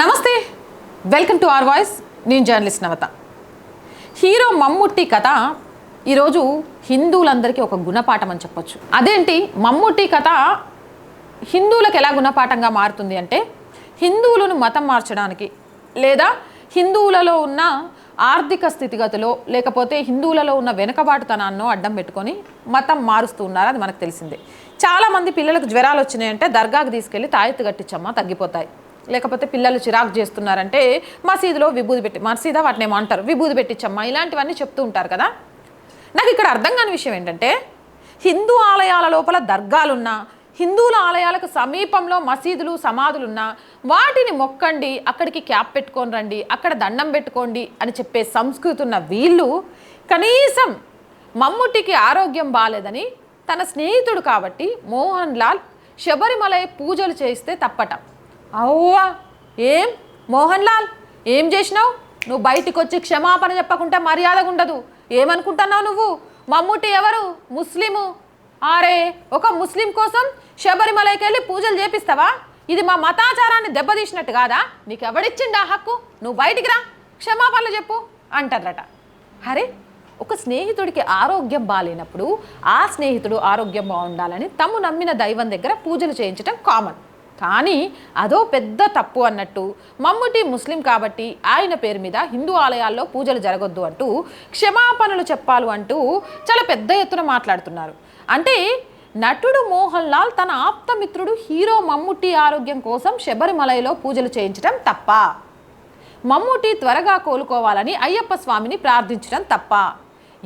నమస్తే. Welcome to R Voice. నేను journalist నవత. Hero Mammootty కథ ఈరోజు హిందువులందరికీ ఒక గుణపాఠం అని చెప్పొచ్చు. అదేంటి? మమ్ముట్టి కథ హిందువులకు ఎలా గుణపాఠంగా మారుతుంది అంటే హిందువులను మతం మార్చడానికి లేదా హిందువులలో ఉన్న ఆర్థిక స్థితిగతిలో లేకపోతే హిందువులలో ఉన్న వెనుకబాటుతనాన్నో అడ్డం పెట్టుకొని మతం మారుస్తూ ఉన్నారు అది మనకు తెలిసిందే. చాలామంది పిల్లలకు జ్వరాలు వచ్చినాయంటే దర్గాకు తీసుకెళ్ళి తాయెత్తు కట్టించమ్మా తగ్గిపోతాయి. లేకపోతే పిల్లలు చిరాకు చేస్తున్నారంటే మసీదులో విభూది పెట్టి మసీదా వాటిని ఏమంటారు విభూది పెట్టించమ్మా ఇలాంటివన్నీ చెప్తూ ఉంటారు కదా. నాకు ఇక్కడ అర్థం కాని విషయం ఏంటంటే హిందూ ఆలయాల లోపల దర్గాలున్నా హిందువుల ఆలయాలకు సమీపంలో మసీదులు సమాధులున్నా వాటిని మొక్కండి అక్కడికి క్యాప్ పెట్టుకొని రండి అక్కడ దండం పెట్టుకోండి అని చెప్పే సంస్కృతి ఉన్న వీళ్ళు కనీసం మమ్ముటికి ఆరోగ్యం బాగాలేదని తన స్నేహితుడు కాబట్టి మోహన్ లాల్ శబరిమలై పూజలు చేస్తే తప్పట. అవ్వా ఏం? మోహన్ లాల్ ఏం చేసినావు? నువ్వు బయటికి వచ్చి క్షమాపణ చెప్పకుంటే మర్యాదగా ఉండదు. ఏమనుకుంటున్నావు నువ్వు? మమ్ముటి ఎవరు? ముస్లిము. ఆరే ఒక ముస్లిం కోసం శబరిమలైకి వెళ్ళి పూజలు చేపిస్తావా? ఇది మా మతాచారాన్ని దెబ్బతీసినట్టు కాదా? నీకు ఎవడిచ్చిండా హక్కు? నువ్వు బయటికి రా. క్షమాపణలు చెప్పు అంటారట. అరే ఒక స్నేహితుడికి ఆరోగ్యం బాగాలేనప్పుడు ఆ స్నేహితుడు ఆరోగ్యం బాగుండాలని తమ్ము నమ్మిన దైవం దగ్గర పూజలు చేయించడం కామన్ కానీ అదో పెద్ద తప్పు అన్నట్టు మమ్ముటి ముస్లిం కాబట్టి ఆయన పేరు మీద హిందూ ఆలయాల్లో పూజలు జరగొద్దు అంటూ క్షమాపణలు చెప్పాలి అంటూ చాలా పెద్ద ఎత్తున మాట్లాడుతున్నారు. అంటే నటుడు మోహన్ లాల్ తన ఆప్తమిత్రుడు హీరో మమ్ముట్టి ఆరోగ్యం కోసం శబరిమలైలో పూజలు చేయించడం తప్ప. మమ్ముటి త్వరగా కోలుకోవాలని అయ్యప్ప స్వామిని ప్రార్థించడం తప్ప.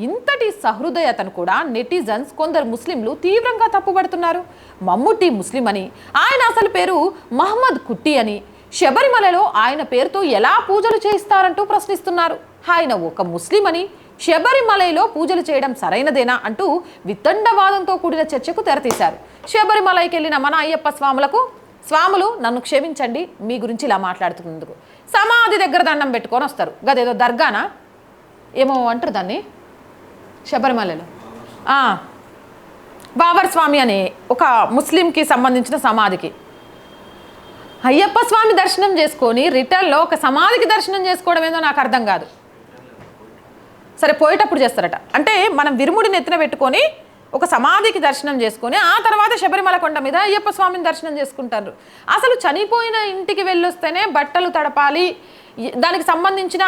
ఇంతటి సహృదయతను కూడా నెటిజన్స్ కొందరు ముస్లింలు తీవ్రంగా తప్పుపడుతున్నారు మమ్ముట్టి ముస్లిం అని ఆయన అసలు పేరు మహమ్మద్ కుట్టి అని శబరిమలలో ఆయన పేరుతో ఎలా పూజలు చేయిస్తారంటూ ప్రశ్నిస్తున్నారు. ఆయన ఒక ముస్లిం అని శబరిమలైలో పూజలు చేయడం సరైనదేనా అంటూ వితండవాదంతో కూడిన చర్చకు తెరతీశారు. శబరిమలైకి వెళ్ళిన మన అయ్యప్ప స్వాములకు స్వాములు నన్ను క్షమించండి మీ గురించి ఇలా మాట్లాడుతున్నందుకు. సమాధి దగ్గర దండం పెట్టుకొని వస్తారు. గదేదో దర్గానా? ఏమో అంటారు దాన్ని. శబరిమలలో. బాబర్ స్వామి అనే ఒక ముస్లింకి సంబంధించిన సమాధికి. అయ్యప్ప స్వామి దర్శనం చేసుకొని రిటర్న్లో ఒక సమాధికి దర్శనం చేసుకోవడం ఏదో నాకు అర్థం కాదు. సరే పోయేటప్పుడు చేస్తారట. అంటే మనం విరుముడిని ఎత్తిన పెట్టుకొని ఒక సమాధికి దర్శనం చేసుకొని ఆ తర్వాత శబరిమల కొండ మీద అయ్యప్ప స్వామిని దర్శనం చేసుకుంటారు. అసలు చనిపోయిన ఇంటికి వెళ్ళొస్తేనే బట్టలు తడపాలి. దానికి సంబంధించిన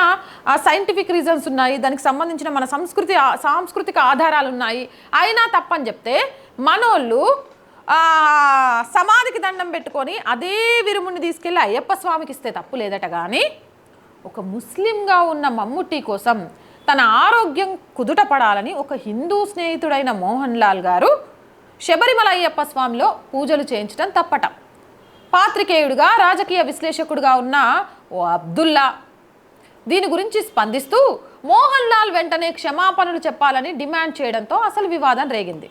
సైంటిఫిక్ రీజన్స్ ఉన్నాయి. దానికి సంబంధించిన మన సంస్కృతి సాంస్కృతిక ఆధారాలు ఉన్నాయి అయినా తప్పని చెప్తే మనోళ్ళు సమాధికి దండం పెట్టుకొని అదే విరుముని తీసుకెళ్ళి అయ్యప్ప స్వామికి ఇస్తే తప్పు లేదట కానీ ఒక ముస్లింగా ఉన్న మమ్ముట్టి కోసం తన ఆరోగ్యం కుదుటపడాలని ఒక హిందూ స్నేహితుడైన మోహన్ లాల్ గారు శబరిమల అయ్యప్ప స్వామిలో పూజలు చేయించడం తప్పట. పాత్రికేయుడిగా రాజకీయ విశ్లేషకుడిగా ఉన్న ఓ అబ్దుల్లా దీని గురించి స్పందిస్తూ మోహన్ లాల్ వెంటనే క్షమాపణలు చెప్పాలని డిమాండ్ చేయడంతో అసలు వివాదం రేగింది.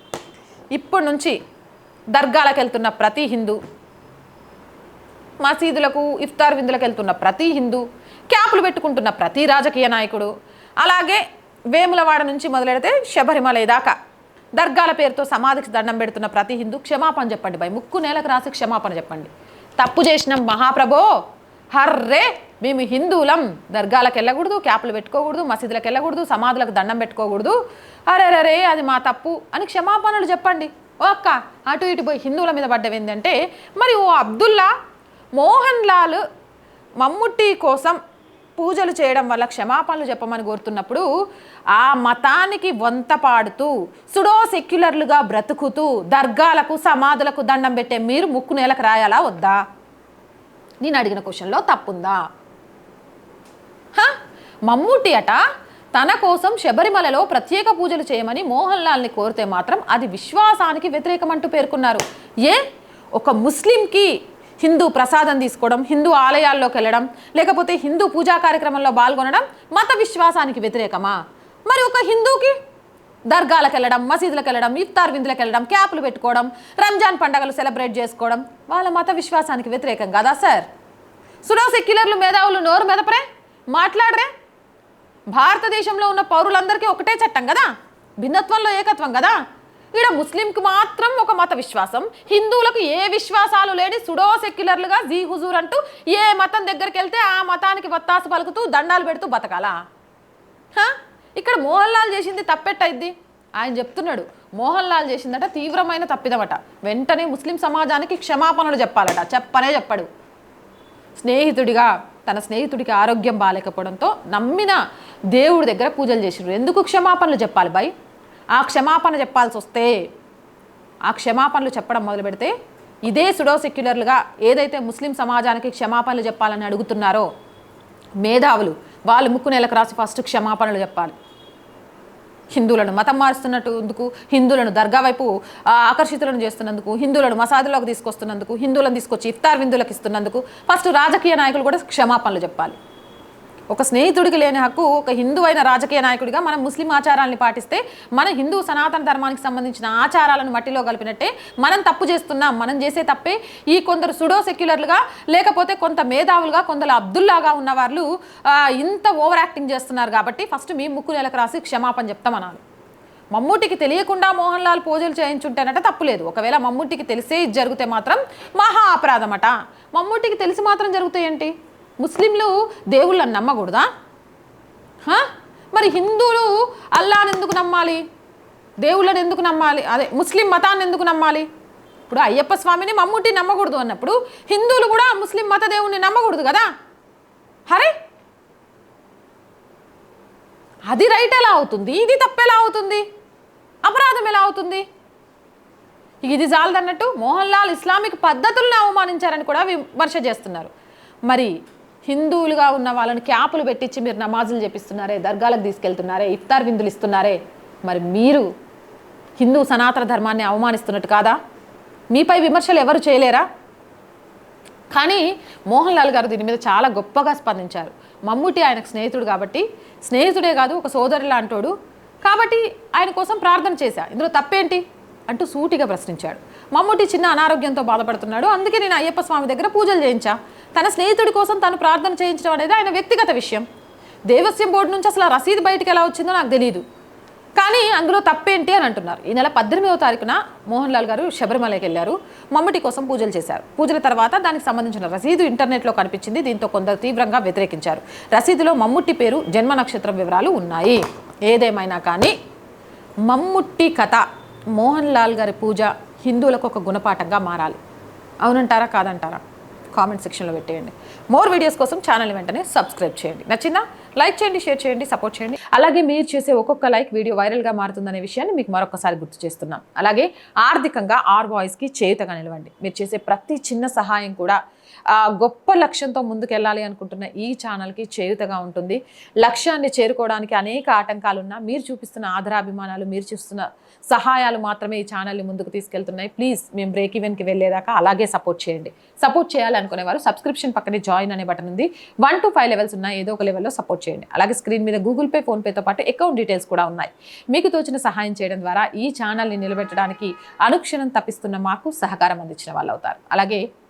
ఇప్పటి నుంచి దర్గాలకు వెళ్తున్న ప్రతి హిందూ మసీదులకు ఇఫ్తార్ విందులకు వెళ్తున్న ప్రతి హిందూ క్యాపులు పెట్టుకుంటున్న ప్రతి రాజకీయ నాయకుడు అలాగే వేములవాడ నుంచి మొదలెడితే శబరిమలై దాకా. దర్గాల పేరుతో సమాధికి దండం పెడుతున్న ప్రతి హిందూ క్షమాపణ చెప్పండి భయ్ ముక్కు నేలకు రాసి క్షమాపణ చెప్పండి. తప్పు చేసిన మహాప్రభో. హర్రే మేము హిందువులం. దర్గాలకు వెళ్ళకూడదు క్యాపులు పెట్టుకోకూడదు మసీదులకు వెళ్ళకూడదు సమాధులకు దండం పెట్టుకోకూడదు. అరే అది మా తప్పు అని క్షమాపణలు చెప్పండి. ఓ అక్క అటు ఇటు పోయి హిందువుల మీద పడ్డవి ఏంటంటే మరి ఓ అబ్దుల్లా మోహన్ లాల్ మమ్ముట్టి కోసం పూజలు చేయడం వల్ల క్షమాపణలు చెప్పమని కోరుతున్నప్పుడు ఆ మతానికి వంత పాడుతూ సుడో సెక్యులర్లుగా బ్రతుకుతూ దర్గాలకు సమాధులకు దండం పెట్టే మీరు ముక్కు నేలకు రాయాలా వద్దా? నేను అడిగిన క్వశ్చన్లో తప్పుందా? హ? అట తన కోసం శబరిమలలో ప్రత్యేక పూజలు చేయమని మోహన్ లాల్ని కోరితే మాత్రం అది విశ్వాసానికి వ్యతిరేకమంటూ పేర్కొన్నారు. ఏ? ఒక ముస్లింకి హిందూ ప్రసాదం తీసుకోవడం హిందూ ఆలయాల్లోకి వెళ్ళడం లేకపోతే హిందూ పూజా కార్యక్రమంలో పాల్గొనడం మత విశ్వాసానికి వ్యతిరేకమా? మరి ఒక హిందూకి దర్గాలకు వెళ్ళడం మసీదులకు వెళ్ళడం ఇఫ్తార్ విందులకు వెళ్ళడం క్యాపులు పెట్టుకోవడం రంజాన్ పండగలు సెలబ్రేట్ చేసుకోవడం వాళ్ళ మత విశ్వాసానికి వ్యతిరేకం కదా సార్? సుడో సెక్యులర్లు మేధావులు నోరు మెదపరే మాట్లాడరే. భారతదేశంలో ఉన్న పౌరులందరికీ ఒకటే చట్టం కదా? భిన్నత్వంలో ఏకత్వం కదా? ఇక్కడ ముస్లింకి మాత్రం ఒక మత విశ్వాసం. హిందువులకు ఏ విశ్వాసాలు లేని సుడో సెక్యులర్లుగా జీ హుజూర్ అంటూ ఏ మతం దగ్గరికి వెళ్తే ఆ మతానికి వత్తాసు పలుకుతూ దండాలు పెడుతూ బతకాలా? ఇక్కడ మోహన్ లాల్ చేసింది తప్పెట్టయిద్ది ఆయన చెప్తున్నాడు మోహన్ లాల్ చేసిందట తీవ్రమైన తప్పిదమట. వెంటనే ముస్లిం సమాజానికి క్షమాపణలు చెప్పాలట. చెప్పనే చెప్పడు. స్నేహితుడిగా తన స్నేహితుడికి ఆరోగ్యం బాగాలేకపోవడంతో నమ్మిన దేవుడి దగ్గర పూజలు చేసిండ్రు ఎందుకు క్షమాపణలు చెప్పాలి బాయ్? ఆ క్షమాపణ చెప్పాల్సి వస్తే ఆ క్షమాపణలు చెప్పడం మొదలు పెడితే ఇదే సుడో సెక్యులర్లుగా ఏదైతే ముస్లిం సమాజానికి క్షమాపణలు చెప్పాలని అడుగుతున్నారో మేధావులు వాళ్ళు ముక్కు నెలకు రాసి ఫస్ట్ క్షమాపణలు చెప్పాలి. హిందువులను మతం మారుస్తున్నట్టుకు హిందువులను దర్గా వైపు ఆకర్షితులను చేస్తున్నందుకు హిందువులను మసాదులోకి తీసుకొస్తున్నందుకు హిందువులను తీసుకొచ్చి ఇఫ్తార్ విందులకు ఇస్తున్నందుకు ఫస్ట్ రాజకీయ నాయకులు కూడా క్షమాపణలు చెప్పాలి. ఒక స్నేహితుడికి లేని హక్కు ఒక హిందూ అయిన రాజకీయ నాయకుడిగా మనం ముస్లిం ఆచారాల్ని పాటిస్తే మన హిందూ సనాతన ధర్మానికి సంబంధించిన ఆచారాలను మట్టిలో కలిపినట్టే మనం తప్పు చేస్తున్నాం మనం చేసే తప్పే. ఈ కొందరు సుడో సెక్యులర్లుగా లేకపోతే కొంత మేధావులుగా కొందరు అబ్దుల్లాగా ఉన్న వాళ్ళు ఇంత ఓవర్ యాక్టింగ్ చేస్తున్నారు కాబట్టి ఫస్ట్ మీ ముక్కు నెలకు రాసి క్షమాపణ చెప్తామనాలి మమ్ముటికి తెలియకుండా మోహన్ లాల్ పూజలు చేయించుంటేనట తప్పులేదు ఒకవేళ మమ్ముటికి తెలిసే ఇది జరిగితే మాత్రం మహా అపరాధమట. మమ్ముటికి తెలిసి మాత్రం జరుగుతాయి ఏంటి ముస్లింలు దేవుళ్ళని నమ్మకూడదా? మరి హిందువులు అల్లాని ఎందుకు నమ్మాలి? దేవుళ్ళని ఎందుకు నమ్మాలి? అదే ముస్లిం మతాన్ని ఎందుకు నమ్మాలి? ఇప్పుడు అయ్యప్ప స్వామిని మమ్ముటి నమ్మకూడదు అన్నప్పుడు హిందువులు కూడా ముస్లిం మత దేవుణ్ణి నమ్మకూడదు కదా? హరే? అది రైట్ ఎలా అవుతుంది? ఇది తప్పెలా అవుతుంది? అపరాధం ఎలా అవుతుంది? ఇది చాలదన్నట్టు మోహన్ లాల్ ఇస్లామిక్ పద్ధతులను అవమానించారని కూడా విమర్శ చేస్తున్నారు. మరి హిందువులుగా ఉన్న వాళ్ళని క్యాపులు పెట్టించి మీరు నమాజులు చేపిస్తున్నారే దర్గాలకు తీసుకెళ్తున్నారే ఇఫ్తార్ విందులు ఇస్తున్నారే మరి మీరు హిందూ సనాతన ధర్మాన్ని అవమానిస్తున్నట్టు కాదా? మీపై విమర్శలు ఎవరు చేయలేరా? కానీ మోహన్ లాల్ గారు దీని మీద చాలా గొప్పగా స్పందించారు. మమ్ముటి ఆయనకు స్నేహితుడు కాబట్టి స్నేహితుడే కాదు ఒక సోదరు లాంటోడు కాబట్టి ఆయన కోసం ప్రార్థన చేశా. ఇందులో తప్పేంటి? అంటూ సూటిగా ప్రశ్నించాడు. మమ్ముటి చిన్న అనారోగ్యంతో బాధపడుతున్నాడు. అందుకే నేను అయ్యప్ప స్వామి దగ్గర పూజలు చేయించా. తన స్నేహితుడి కోసం తను ప్రార్థన చేయించడం అనేది ఆయన వ్యక్తిగత విషయం. దేవస్యం బోర్డు నుంచి అసలు ఆ రసీదు బయటకు ఎలా వచ్చిందో నాకు తెలియదు కానీ అందులో తప్పేంటి అని అంటున్నారు. ఈ నెల పద్దెనిమిదవ తారీఖున మోహన్ లాల్ గారు శబరిమలకి వెళ్ళారు. మమ్మటి కోసం పూజలు చేశారు. పూజల తర్వాత దానికి సంబంధించిన రసీదు ఇంటర్నెట్లో కనిపించింది. దీంతో కొందరు తీవ్రంగా వ్యతిరేకించారు. రసీదులో మమ్ముట్టి పేరు జన్మ నక్షత్రం వివరాలు ఉన్నాయి. ఏదేమైనా కానీ మమ్ముట్టి కథ మోహన్ లాల్ గారి పూజ హిందువులకు ఒక గుణపాఠంగా మారాలి. అవునంటారా? కాదంటారా? కామెంట్ సెక్షన్లో పెట్టేయండి. మోర్ వీడియోస్ కోసం ఛానల్ వెంటనే సబ్స్క్రైబ్ చేయండి. నచ్చిందా? లైక్ చేయండి షేర్ చేయండి సపోర్ట్ చేయండి. అలాగే మీరు చేసే ఒక్కొక్క లైక్ వీడియో వైరల్గా మారుతుందనే విషయాన్ని మీకు మరొకసారి గుర్తు చేస్తున్నాం. అలాగే ఆర్థికంగా ఆర్ వాయిస్కి చేయుతగా నిలవండి. మీరు చేసే ప్రతి చిన్న సహాయం కూడా గొప్ప లక్ష్యంతో ముందుకెళ్ళాలి అనుకుంటున్న ఈ ఛానల్కి చేయుతగా ఉంటుంది. లక్ష్యాన్ని చేరుకోవడానికి అనేక ఆటంకాలు ఉన్నా మీరు చూపిస్తున్న ఆధారాభిమానాలు మీరు చూస్తున్న సహాయాలు మాత్రమే ఈ ఛానల్ని ముందుకు తీసుకెళ్తున్నాయి. ప్లీజ్ మేము బ్రేక్ ఈవెన్కి వెళ్ళేదాకా అలాగే సపోర్ట్ చేయండి. సపోర్ట్ చేయాలనుకునే వారు సబ్స్క్రిప్షన్ పక్కనే జాయిన్ అనే బటన్ ఉంది. వన్ టు ఫైవ్ లెవెల్స్ ఉన్నాయి. ఏదో ఒక లెవెల్లో సపోర్ట్ చేయండి. అలాగే స్క్రీన్ మీద గూగుల్ పే ఫోన్పేతో పాటు అకౌంట్ డీటెయిల్స్ కూడా ఉన్నాయి. మీకు తోచిన సహాయం చేయడం ద్వారా ఈ ఛానల్ని నిలబెట్టడానికి అనుక్షణం తప్పిస్తున్న మాకు సహకారం అందించిన వాళ్ళు అవుతారు అలాగే